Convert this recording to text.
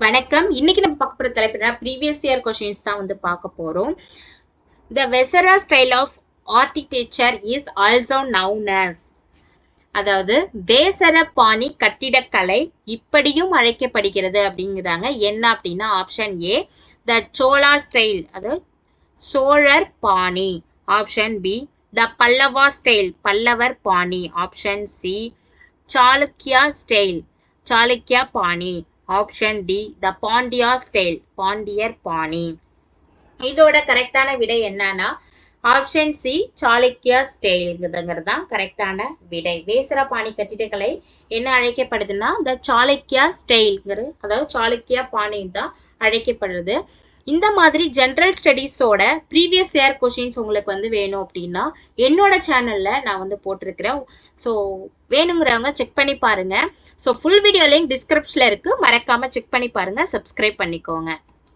வணக்கம். இன்னைக்கு நம்ம பார்க்க போகிற தலைப்பு ப்ரீவியஸ் இயர் கொஷின்ஸ் தான் வந்து பார்க்க போகிறோம் the Vesara style of architecture is also known as அதாவது வேசர பாணி கட்டிடக்கலை இப்படியும் அழைக்கப்படுகிறது அப்படிங்கிறாங்க. என்ன அப்படின்னா option A the chola style அதாவது சோழர் பாணி. Option B the Pallava style Pallava பாணி. Option C Chalukya style Chalukya பாணி. Option D the Pandya style Pandya பாணி இதோட கரெக்டான விடை என்னன்னா ஆப்ஷன் சி சாளுக்கியா ஸ்டைல்ங்கிறது தான் கரெக்டான விடை. வேசர பாணி கட்டிடக்கலை என்ன அழைக்கப்படுதுன்னா இந்த சாளுக்கியா ஸ்டைல்ங்கிற அதாவது சாளுக்கியா பாணி தான் அழைக்கப்படுறது இந்த மாதிரி ஜென்ரல் ஸ்டடீஸோட ப்ரீவியஸ் இயர் கொஷின்ஸ் உங்களுக்கு வந்து வேணும் அப்படின்னா என்னோட சேனலில் நான் வந்து போட்டிருக்கிறேன். ஸோ வேணுங்கிறவங்க செக் பண்ணி பாருங்கள் ஸோ ஃபுல் வீடியோ லிங்க் டிஸ்கிரிப்ஷனில் இருக்குது மறக்காமல் செக் பண்ணி பாருங்கள் சப்ஸ்கிரைப் பண்ணிக்கோங்க.